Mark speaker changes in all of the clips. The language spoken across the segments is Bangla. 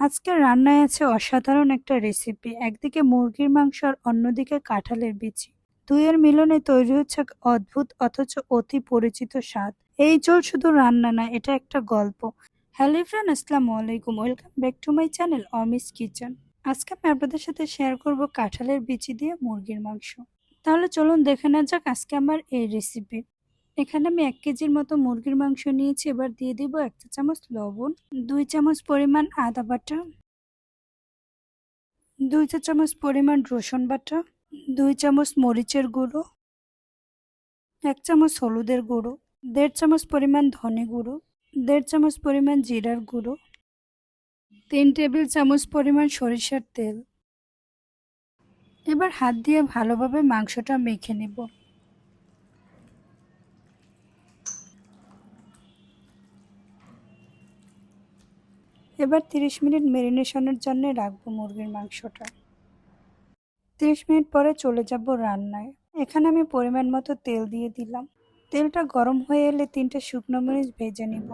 Speaker 1: আজকের রান্নায় আছে অসাধারণ একটা রেসিপি একদিকে মুরগির মাংস আর অন্যদিকে কাঁঠালের বিচি। দুইয়ের মিলনে তৈরি হচ্ছে এক অদ্ভুত অথচ অতি পরিচিত স্বাদ। এই জল শুধু রান্না না, এটা একটা গল্প। হ্যালো ফ্রেন্ড আসসালামু আলাইকুম। Welcome back to my channel Omi's kitchen আজকে আমি আপনাদের সাথে শেয়ার করব কাঁঠালের বিচি দিয়ে মুরগির মাংস। তাহলে চলুন দেখে নেওয়া যাক আজকে আমার এই রেসিপি এখানে আমি এক কেজির মতো মুরগির মাংস নিয়েছি, এবার দিয়ে দিব এক চা চামচ লবণ, দুই চামচ পরিমাণ আদা বাটা, দুই চা চামচ পরিমাণ রসুন বাটা, দুই চামচ মরিচের গুঁড়ো, এক চামচ হলুদের গুঁড়ো, দেড় চামচ পরিমাণ ধনে গুঁড়ো, দেড় চামচ পরিমাণ জিরার গুঁড়ো, তিন টেবিল চামচ পরিমাণ সরিষার তেল। এবার হাত দিয়ে ভালোভাবে মাংসটা মেখে নেব। এবার তিরিশ মিনিট মেরিনেশনের জন্য রাখব মুরগির মাংসটা। তিরিশ মিনিট পরে চলে যাব রান্নায়। এখানে আমি পরিমাণ মতো তেল দিয়ে দিলাম। তেলটা গরম হয়ে এলে তিনটে শুকনো মরিচ ভেজে নিব।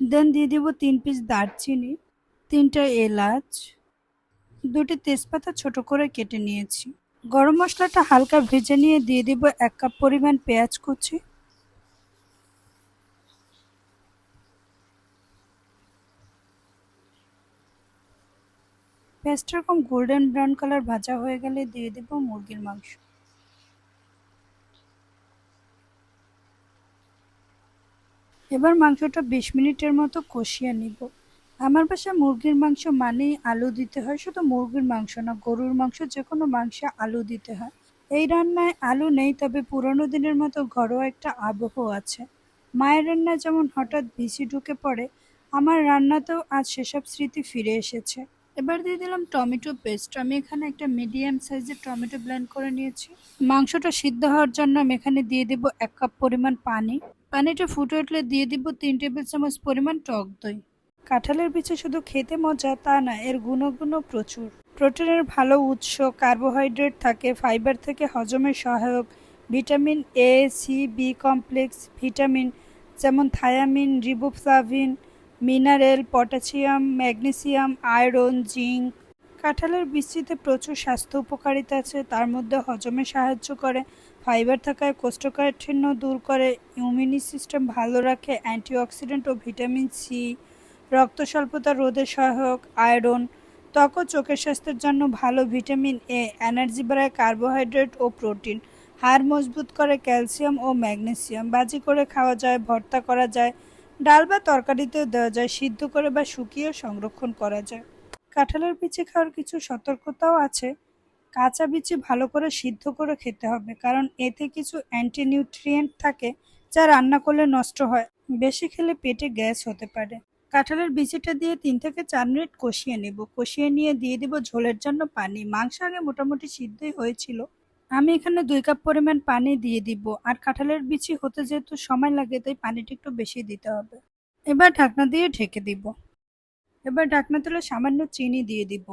Speaker 1: দেন দিয়ে দিব তিন পিস দারচিনি, তিনটা এলাচ, দুটি তেজপাতা ছোট করে কেটে নিয়েছি। গরম মশলাটা হালকা ভেজে নিয়ে দিয়ে দিব এক কাপ পরিমাণ পেঁয়াজ কুচি পেঁয়াজটা এরকম গোল্ডেন ব্রাউন কালার ভাজা হয়ে গেলে দিয়ে দেব মুরগির মাংস। এবার মাংসটা বিশ মিনিটের মতো কষিয়ে নিব। আমার বাসায় মুরগির মাংস মানেই আলু দিতে হয়, শুধু মুরগির মাংস না, গরুর মাংস যে কোনো মাংসে আলু দিতে হয়। এই রান্নায় আলু নেই, তবে পুরনো দিনের মতো ঘরোয়া একটা আবহ আছে। মায়ের রান্না যেমন হঠাৎ ভিসি ঢুকে পড়ে, আমার রান্নাতেও আজ সেসব স্মৃতি ফিরে এসেছে। এবার দিয়ে দিলাম টমেটো পেস্ট। আমি এখানে একটা মিডিয়াম সাইজের টমেটো ব্লেন্ড করে নিয়েছি। মাংসটা সিদ্ধ হওয়ার জন্য আমি এখানে দিয়ে দিব এক কাপ পরিমাণ পানি। পানিটা ফুটে উঠলে দিয়ে দিব তিন টেবিল চামচ পরিমাণ টক দই। কাঁঠালের বিচে শুধু খেতে মজা তা না, এর গুণগুণও প্রচুর। প্রোটিনের ভালো উৎস, কার্বোহাইড্রেট থাকে, ফাইবার থেকে হজমের সহায়ক, vitamin A, C, B complex, vitamin যেমন thiamine, riboflavin mineral, potassium, magnesium, iron, zinc, কাঁঠালের বৃষ্টিতে প্রচুর স্বাস্থ্য উপকারিতা আছে। তার মধ্যে হজমে সাহায্য করে, ফাইবার থাকায় কোষ্ঠকাঠিন্য দূর করে, ইমিউনি সিস্টেম ভালো রাখে, অ্যান্টিঅক্সিডেন্ট ও ভিটামিন সি, রক্ত স্বল্পতা রোধে সহায়ক, আয়রন, ত্বক ও চোখের স্বাস্থ্যের জন্য ভালো ভিটামিন এ, এনার্জি বাড়ায় কার্বোহাইড্রেট ও প্রোটিন, হাড় মজবুত করে ক্যালসিয়াম ও ম্যাগনেসিয়াম। বাজি করে খাওয়া যায়, ভর্তা করা যায় ডাল বা তরকারিতেও দেওয়া যায়, সিদ্ধ করে বা শুকিয়েও সংরক্ষণ করা যায়। কাঁঠালের বিচি খাওয়ার কিছু সতর্কতাও আছে। কাঁচা বিচি ভালো করে সিদ্ধ করে খেতে হবে, কারণ এতে কিছু অ্যান্টি নিউট্রিয়েন্ট থাকে যা রান্না করলে নষ্ট হয়। বেশি খেলে পেটে গ্যাস হতে পারে। কাঁঠালের বিচিটা দিয়ে তিন থেকে চার মিনিট কষিয়ে নেব। কষিয়ে নিয়ে দিয়ে দিব ঝোলের জন্য পানি। মাংস আগে মোটামুটি সিদ্ধই হয়েছিল। আমি এখানে দুই কাপ পরিমাণ পানি দিয়ে দিব আর কাঁঠালের বিচি হতে যেহেতু সময় লাগে, তাই পানিটা একটু বেশি দিতে হবে। এবার ঢাকনা দিয়ে ঢেকে দিব। এবার ঢাকনা তুলে সামান্য চিনি দিয়ে দিব।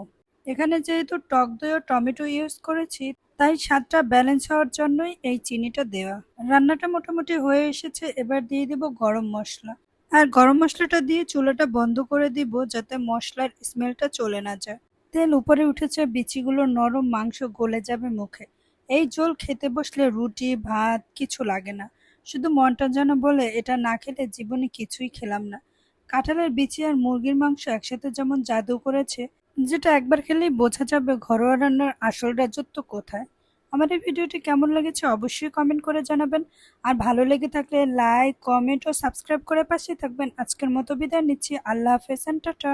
Speaker 1: এখানে যেহেতু টক দই ও টমেটো ইউজ করেছি, তাই স্বাদটা ব্যালেন্স হওয়ার জন্যই এই চিনিটা দেওয়া। রান্নাটা মোটামুটি হয়ে এসেছে, এবার দিয়ে দিব গরম মশলা। আর গরম মশলাটা দিয়ে চুলাটা বন্ধ করে দিব যাতে মশলার স্মেলটা চলে না যায়। তেল উপরে উঠেছে, বিচিগুলো নরম, মাংস গলে যাবে মুখে। এই ঝোল খেতে বসলে রুটি, ভাত কিছু লাগে না। শুধু মনটা যেন বলে, এটা না খেলে জীবনে কিছুই খেলাম না। কাঁঠালের বিচি আর মুরগির মাংস একসাথে যেমন জাদু করেছে, যেটা একবার খেলেই বোঝা যাবে ঘরোয়া রান্নার আসল রাজত্ব কোথায়। আমার এই ভিডিওটি কেমন লেগেছে অবশ্যই কমেন্ট করে জানাবেন। আর ভালো লেগে থাকলে লাইক কমেন্ট ও সাবস্ক্রাইব করে পাশে থাকবেন। আজকের মতো বিদায় নিচ্ছি। আল্লাহ হাফেজ টাটা।